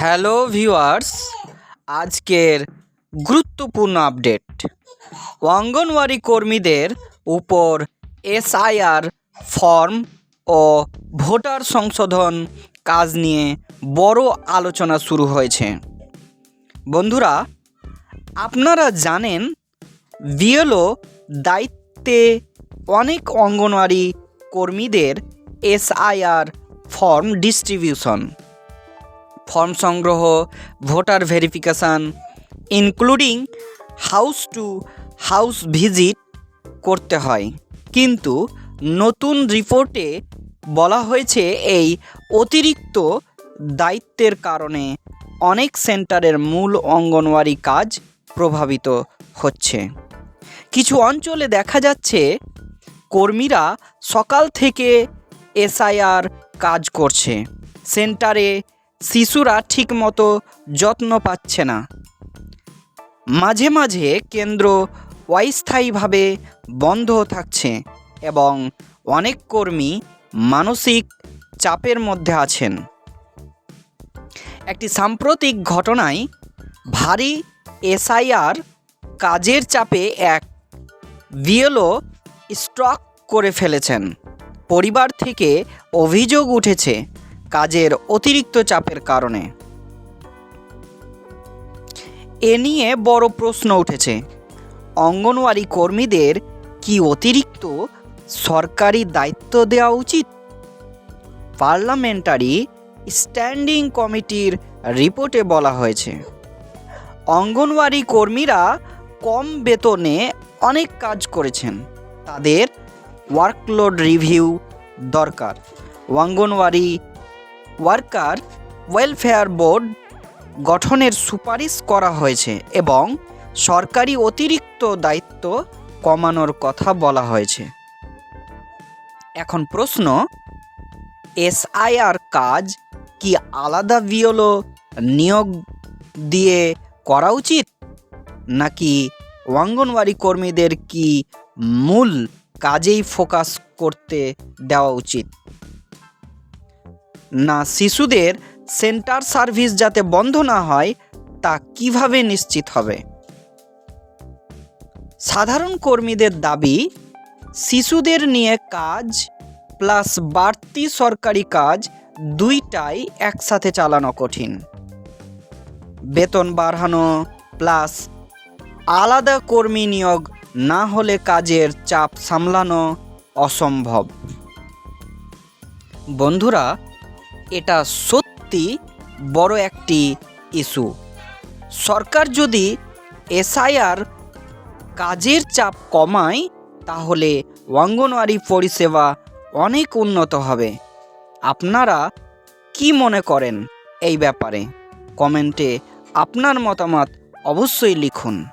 Hello viewers, আজকের গুরুত্বপূর্ণ update. Anganwadi কর্মীদের উপর এসআইআর ফর্ম ও ভোটার সংশোধন কাজ নিয়ে বড় আলোচনা শুরু হয়েছে। বন্ধুরা, আপনারা জানেন বিএলও দায়িত্বে অনেক অঙ্গনওয়াড়ি কর্মীদের এসআইআর ফর্ম ডিস্ট্রিবিউশন। ফর্ম সংগ্রহ voter verification including house to house visit করতে হয়। কিন্তু নতুন রিপোর্টে বলা হয়েছে এই অতিরিক্ত দায়িত্বের কারণে অনেক সেন্টারের মূল অঙ্গনওয়াড়ি কাজ প্রভাবিত হচ্ছে। কিছু অঞ্চলে দেখা যাচ্ছে কর্মীরা সকাল থেকে এসআইআর কাজ করছে। সেন্টারে শিশুরা ঠিকমতো যত্ন পাচ্ছে না। মাঝে মাঝে কেন্দ্র অস্থায়ীভাবে বন্ধ থাকছে এবং অনেক কর্মী মানসিক চাপের মধ্যে আছেন। একটি সাম্প্রতিক ঘটনায় ভারী এসআইআর কাজের চাপে এক বিএলও স্ট্রক করে ফেলেছেন। পরিবার থেকে অভিযোগ উঠেছে কাজের অতিরিক্ত চাপের কারণে। এ নিয়ে বড় প্রশ্ন উঠেছে। অঙ্গনওয়াড়ি কর্মীদের কি অতিরিক্ত সরকারি দায়িত্ব দেওয়া উচিত? পার্লামেন্টারি স্ট্যান্ডিং কমিটির রিপোর্টে বলা হয়েছে, অঙ্গনওয়াড়ি কর্মীরা কম বেতনে অনেক কাজ করেছেন। তাদের ওয়ার্কলোড রিভিউ দরকার। অঙ্গনওয়াড়ি ওয়ার্কার ওয়েলফেয়ার বোর্ড গঠনের সুপারিশ করা হয়েছে এবং সরকারি অতিরিক্ত দায়িত্ব কমানোর কথা বলা হয়েছে। এখন প্রশ্ন, এসআইআর কাজ কি আলাদা বিওলো নিয়োগ দিয়ে করা উচিত? নাকি অঙ্গনওয়াড়ি কর্মীদের কি মূল কাজেই ফোকাস করতে দেওয়া উচিত? না শিশুদের সেন্টার সার্ভিস যাতে বন্ধ না হয়, তা কীভাবে নিশ্চিত হবে? সাধারণ কর্মীদের দাবি, শিশুদের নিয়ে কাজ প্লাস বাড়তি সরকারি কাজ দুইটাই একসাথে চালানো কঠিন। বেতন বাড়ানো প্লাস আলাদা কর্মী নিয়োগ না হলে কাজের চাপ সামলানো অসম্ভব। বন্ধুরা এটা সত্যি বড় একটি ইস্যু। সরকার যদি এসআইআর কাজের চাপ কমায়, তাহলে অঙ্গনওয়াড়ি পরিষেবা অনেক উন্নত হবে। আপনারা কি মনে করেন এই ব্যাপারে? কমেন্টে আপনার মতামত অবশ্যই লিখুন।